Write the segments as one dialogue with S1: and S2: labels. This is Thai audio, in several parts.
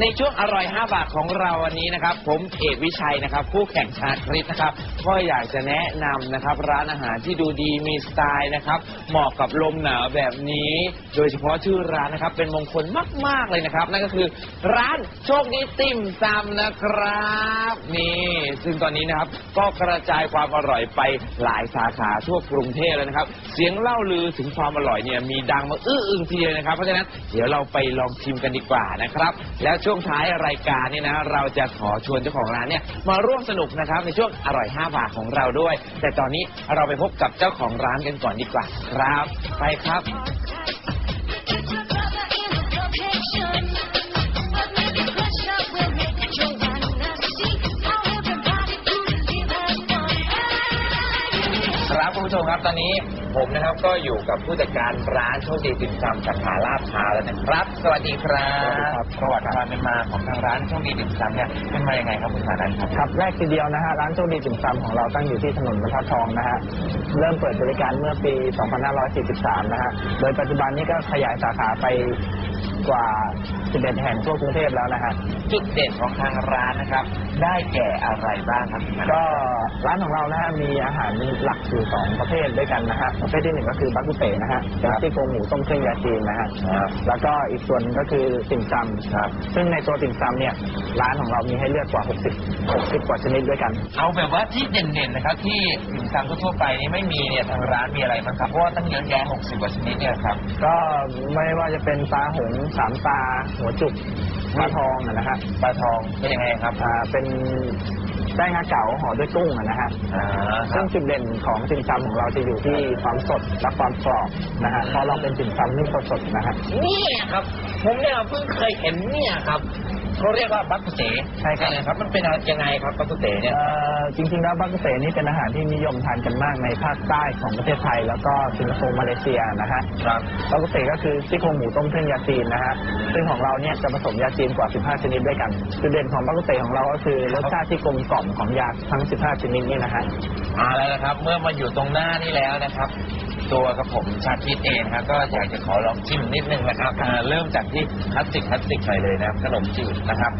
S1: ในช่วงอร่อย 5 บาทของเราวันนี้นะครับ ผมเอกวิชัยนะครับคู่แข่งชาคริสนะครับก็อยากจะแนะนำนะครับ ร้านอาหารที่ดูดีมีสไตล์นะครับ เหมาะกับลมหนาวแบบนี้ โดยเฉพาะชื่อร้านนะครับ เป็นมงคลมาก ๆ เลยนะครับ นั่นก็คือร้านโชคดีติ่มซำนะครับนี่ซึ่งตอนนี้นะครับก็กระจายความอร่อยไปหลายสาขาทั่วกรุงเทพเลยนะครับ เสียงเล่าลือถึงความอร่อยเนี่ยมีดังมาอื้ออึงทีเดียวนะครับเพราะฉะนั้นเดี๋ยวเราไปลองชิมกันดีกว่านะครับ แล้วช่วงท้ายรายการเนี่ยนะเราจะขอชวนเจ้าของร้านเนี่ยมาร่วมสนุกนะครับในช่วงอร่อย5บาทของเราด้วย แต่ตอนนี้เราไปพบกับเจ้าของร้านกันก่อนดีกว่า ครับ ไปครับ ผู้ชมครับตอนนี้ผมนะครับก็อยู่กับผู้จัดการร้านโชคดีติ่มซำสาขาลาดพร้าวแล้วนะครับ สวัสดีครับประวัติความเป็นมาของทางร้านโชคดีติ่มซำเนี่ยเป็นมายังไงครับคุณสานันท์ครับ
S2: ครับแรกทีเดียวนะฮะร้านโชคดีติ่มซำของเราตั้งอยู่ที่ถนนบรรทัดทองนะฮะเริ่มเปิดบริการเมื่อปี 2543 นะฮะโดยปัจจุบันนี้ก็ขยายสาขาไปกว่า 11 แห่งทั่วกรุงเทพแล้วนะฮะ
S1: จุดเด่นของทางร้านนะครับ ได้แก่อะไรบ้างครับคุณสานันท์
S2: ก็ ร้านของเรานะฮะมีอาหารหลักอยู่สองประเภทด้วยกันนะฮะประเภทที่หนึ่งก็คือบักกุเตนะฮะเป็นซี่โครงหมูต้มเครื่องยาจีนนะฮะ
S1: ครับ
S2: แล้วก็อีกส่วนหนึ่งก็คือติ่มซำครับซึ่งในตัวติ่มซำเนี่ยร้านของเรามีให้เลือกกว่า 60 60 กว่าชนิดด้วยกัน
S1: เอาแบบว่าที่เด่นๆนะครับที่ติ่มซำทั่วๆไปนี่ไม่มีเนี่ยทางร้านมีอะไรบ้างครับเพราะว่าตั้งเยอะแยะ60 กว่าชนิดเนี่ยครับ
S2: ก็ไม่ว่าจะเป็นปลาหงส์สามตาหัวจุกปลาทองอะนะฮะ
S1: ปลาทองเป็นยังไงครับ
S2: อ่าเป็น แป้งอาเก๋าห่อด้วยกุ้งอะนะฮะ
S1: อ่าครั
S2: ซึ่
S1: บ
S2: งจุดเด่นของติ่มซำของเราจะอยู่ที่ความสดและความกรอบนะฮะเพราะเราเป็นติ่มซำนึ่งสดๆนะฮะ
S1: เนี่ยครับ ผมเนี่ยเพิ่งเคยเห็นเนี่ยครับ เขาเรียกว่าบักกุเต๋
S2: ใช่ครับ
S1: ครับ มันเป็นอะไรยังไงครับบักกุเต๋เนี่ย
S2: เอ่อจริงๆแล้วบักกุเตนี่เป็นอาหารที่นิยมทานกันมากในภาคใต้ของประเทศไทย แล้วก็สิงคโปร์มาเลเซียนะฮะ
S1: ครับ
S2: บักกุเตก็คือซี่โครงหมูต้มเครื่องยาจีนนะฮะซึ่งของเราเนี่ยจะผสมยาจีนกว่า 15 ชนิดด้วยกันจุดเด่นของบักกุเตของเราก็คือรสชาติที่กลมกล่อมของยาทั้ง 15 ชนิดนี่นะฮะ
S1: เอาแล้วนะครับ เมื่อมาอยู่ตรงหน้านี่แล้วนะครับ ตัวกับผมชาคิดเองนะครับก็อยากจะขอลองชิมนิดนึงนะครับอ่าเริ่มจากที่คลาสสิกคลาสสิกหน่อยเลยนะครับขนมจีบนะครับ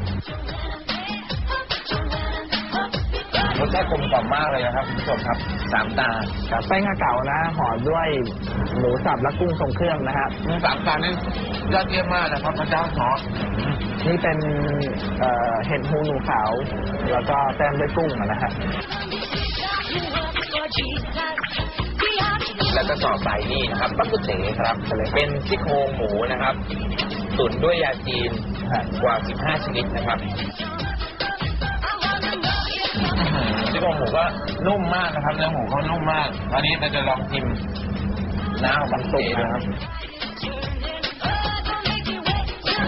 S1: รสชาติกลมกล่อมมากเลยนะครับคุณผู้ชมครับสามตา
S2: ครับแป้งอาเก๋านะห่อด้วยหมูสับและกุ้งทรงเครื่องนะฮะ
S1: สามตานี่ยอดเยี่ยมมากนะครับพระเจ้าขอ
S2: นี่เป็นเอ่อเห็ดหูหนูขาว แล้วก็แต้มด้วยกุ้งอะนะฮะ
S3: You work
S1: แล้วก็ต่อไปนี่นะครับบักกุเต๋ครับ เป็นซี่โครงหมูนะครับตุ๋นด้วยยาจีนกว่า 15 ชนิดนะครับซี่โครงหมูก็นุ่มมากนะครับเนื้อหมูเขานุ่มมากตอนนี้เราจะลองชิมน้ำของบักกุเต๋นะครับ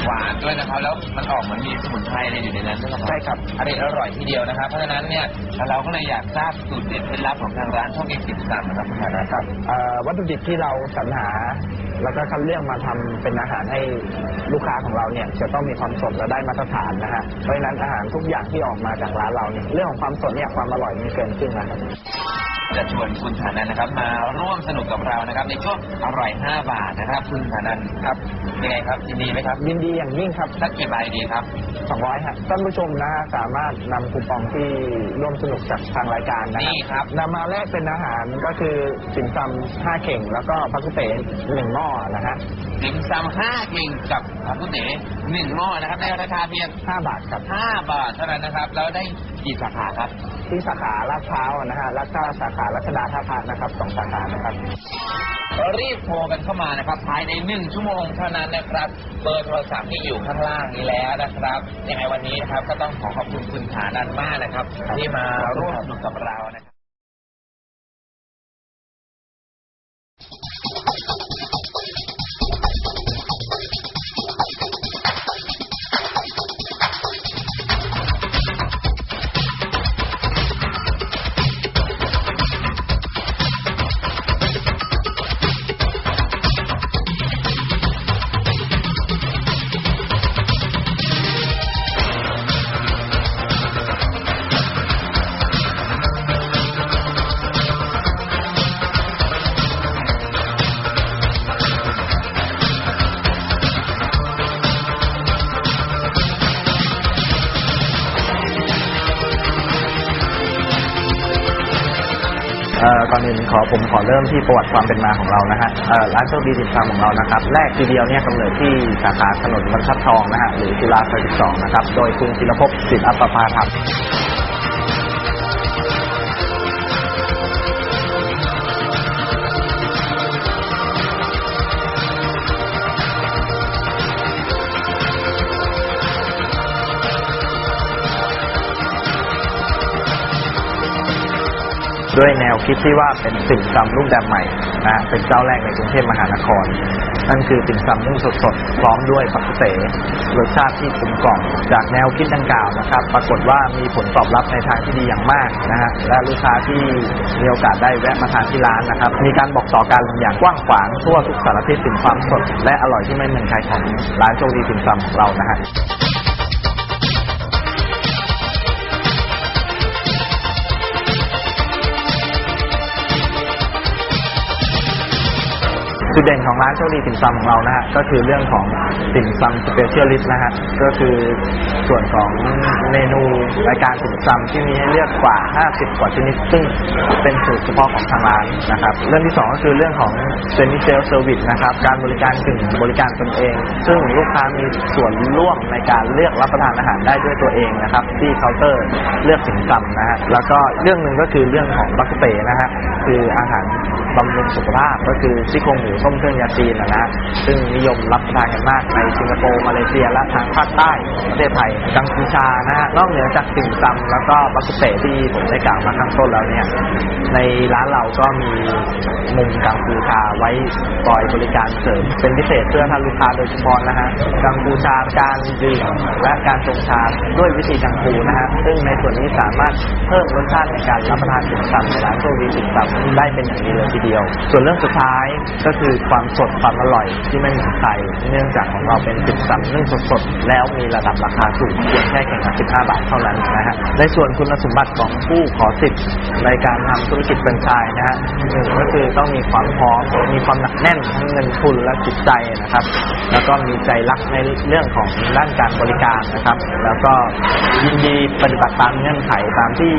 S1: หวานด้วยนะครับ แล้วมันออกเหมือนมีสมุนไพรอะไรอยู่ในนั้นด้วยครับ
S2: ใช่ครับ
S1: อร่อยอร่อยทีเดียวนะครับ เพราะฉะนั้นเนี่ยเราก็เลยอยากทราบสูตรเด็ดเคล็ดลับของทางร้านช่องเอกสิบสามนะครับคุณฐานะครับ
S2: เอ่อวัตถุดิบที่เราสรรหาแล้วก็คัดเลือกมาทำเป็นอาหารให้ลูกค้าของเราเนี่ยจะต้องมีความสดและได้มาตรฐานนะฮะเพราะฉะนั้นอาหารทุกอย่างที่ออกมาจากร้านเราเนี่ยเรื่องของความสดเนี่ยความอร่อยมีเกินครึ่งนะครับ
S1: จะชวนคุณฐานันนะครับ มาร่วมสนุกกับเรานะครับ ในช่วงอร่อย 5 บาทนะครับ คุณฐานันครับยังไงครับยินดีไหมครับ
S2: ยินดีอย่างยิ่งครับ
S1: สักกี่ใบดีครับ
S2: 200ฮะท่านผู้ชมนะฮะสามารถนำคูปองที่ร่วมสนุกจากทางรายการนะ
S1: นี่ครับ
S2: นำมาแลกเป็นอาหารก็คือสินซำห้าเข่ง แล้วก็พักกุเต๋หนึ่งหม้อนะฮะ
S1: ติ่มซำห้าเข่งกับผักกุเต๋หนึ่งหม้อนะครับในราคาเพียง
S2: ห้าบาทครับ
S1: 5 บาทเท่านั้นนะครับ แล้วได้กี่สาขาครับ
S2: ที่สาขาลาดพร้าวนะฮะแล้วก็สาขารัชดาท่าพระนะครับสองสาขานะครับ
S1: รีบโทรกันเข้ามานะครับภายในหนึ่งชั่วโมงเท่านั้นนะครับ เบอร์โทรศัพท์ที่อยู่ข้างล่างนี้แล้วนะครับยังไงวันนี้นะครับก็ต้องขอขอบคุณคุณฐานันมากนะครับ ที่มาร่วมสนุกกับเรานะครับ
S2: อนอื่นขอผมขอเริ่มที่ประวัติความเป็นมาของเรานะฮะร้านโชคดีสินค้าของเรานะครับ แรกทีเดียวเนี่ยกำเนิดที่สาขาถนนบรรทัดทองนะฮะหรือจุฬาซอย12นะครับ โดยคุณศิลภพศิลปประภาธรรม ด้วยแนวคิดที่ว่าเป็นติ่มซำรูปแบบใหม่นะเป็นเจ้าแรกในกรุงเทพมหานคร นั่นคือติ่มซำนึ่งสดๆพร้อมด้วยปักเสรสชาติที่กลมกล่อมจากแนวคิดดังกล่าวนะครับ ปรากฏว่ามีผลตอบรับในทางที่ดีอย่างมากนะฮะและลูกค้าที่มีโอกาสได้แวะมาทานที่ร้านนะครับ มีการบอกต่อกันอย่างกว้างขวางทั่วทุกสารทิศถึงความสด และอร่อยที่ไม่เหมือนใครของร้านโชคดีติ่มซำของเรานะฮะ เด่นของร้านโชคดีติ่มซำของเรานะฮะก็คือเรื่องของติ่มซำสเปเชียลิสต์นะฮะก็คือส่วนของเมนูรายการติ่มซำที่มีให้เลือกกว่า 50 กว่าชนิดซึ่งเป็นสูตรเฉพาะของทางร้านนะครับเรื่องที่สองก็คือเรื่องของเซมิเซลเซอร์วิสนะครับการบริการถึงบริการตนเอง ซึ่งลูกค้ามีส่วนร่วมในการเลือกรับประทานอาหารได้ด้วยตัวเองนะครับที่เคาน์เตอร์เลือกติ่มซำนะฮะแล้วก็เรื่องหนึ่งก็คือเรื่องของบัคเตนะฮะคืออาหารบำรุงสุขภาพก็คือซี่โครงหมูต้มเครื่องยาจีนนะนะซึ่งนิยมรับประทานกันมากในสิงคโปร์มาเลเซียและทางภาคใต้ประเทศไทยกัมพูชานะฮะนอกเหนือจากติ่มซำแล้วก็บักกุเตที่ผมได้กล่าวมาข้างต้นแล้วเนี่ยในร้านเราก็มีมุมกัมพูชาไว้คอยบริการเสริมเป็นพิเศษเพื่อท่านลูกค้าโดยเฉพาะนะฮะกัมพูชาการดื่มและการชงชาด้วยวิธีกังฟูนะฮะซึ่งในส่วนนี้สามารถเพิ่มรสชาติในการรับประทานติ่มซำในร้านโชคดีติ่มซำได้เป็นอย่างดีเลยทีเดียว ส่วนเรื่องสุดท้ายก็คือความสดความอร่อยที่ไม่เหมือนใครเนื่องจากของเราเป็นติ่มซำนึ่งสดๆ แล้วมีระดับราคาสูงเพียงแค่แข่งละ15 บาทเท่านั้นนะฮะในส่วนคุณสมบัติของผู้ขอสิทธิ์ในการทำธุรกิจเป็นชายนะฮะหนึ่งก็คือต้องมีความพร้อมมีความหนักแน่นทั้งเงินทุนและจิตใจนะครับ แล้วก็มีใจรักในเรื่องของด้านการบริการนะครับ แล้วก็ยินดีปฏิบัติตามเงื่อนไขตามที่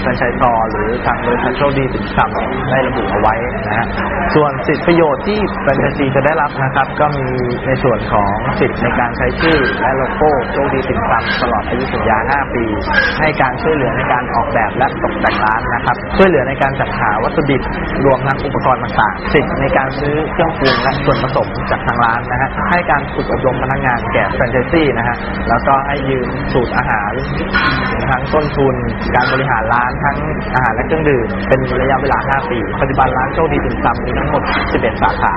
S2: แฟรนไชส์ซอหรือทางบริษัทโชคดีติ่มซำได้ระบุเอาไว้นะฮะส่วนสิทธิประโยชน์ที่แฟนไชซีจะได้รับนะครับ ก็มีในส่วนของสิทธิ์ในการใช้ชื่อและโลโก้โชคดีติ่มซำตลอดอายุสัญญา 5 ปี ให้การช่วยเหลือในการออกแบบและตกแต่งร้านนะครับ ช่วยเหลือในการจัดหาวัตถุดิบรวมทั้งอุปกรณ์ต่างๆ สิทธิ์ในการซื้อเครื่องปรุงและส่วนผสมจากทางร้านนะฮะให้การฝึกอบรมพนักงานแก่แฟรนไชส์ซีนะฮะแล้วก็ให้ยืมสูตรอาหารทั้งต้นทุน การบริหารร้านทั้งอาหารและเครื่องดื่มเป็นระยะเวลา 5 ปี ปัจจุบันร้านโชคดีติ่มซำมีทั้งหมด 11 สาขา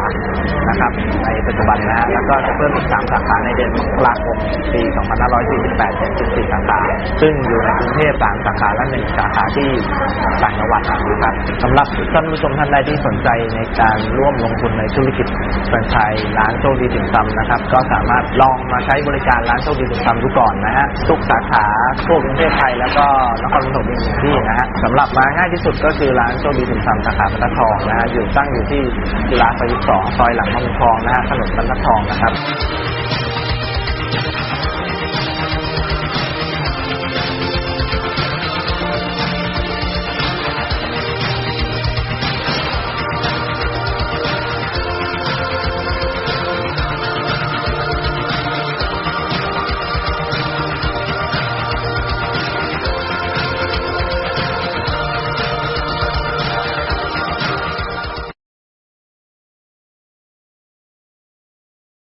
S2: นะครับ ในปัจจุบันนะ แล้วก็จะเพิ่มอีก 3 สาขาในเดือนมกราคมปี 2548 เป็น 14 สาขา ซึ่งอยู่ในกรุงเทพ3สาขาและ1สาขาที่ต่างจังหวัดนะครับสำหรับท่านผู้ชมท่านใดที่สนใจในการร่วมลงทุนในธุรกิจแฟรนไชส์ร้านโชคดีถึงซ้ำนะครับ ก็สามารถลองมาใช้บริการร้านโชคดีถึงซ้ำดูก่อนนะฮะทุกสาขาทั่วกรุงเทพไทยแล้วก็นครปฐมอีกหนึ่งที่นะฮะสำหรับมาง่ายที่สุดก็คือร้านโชคดีถึงซ้ำสาขาพัททองนะฮะอยู่ตั้งอยู่ที่จุฬาภริ2 ซอยหลังมังทองนะฮะถนนบรรทัดทองนะครับ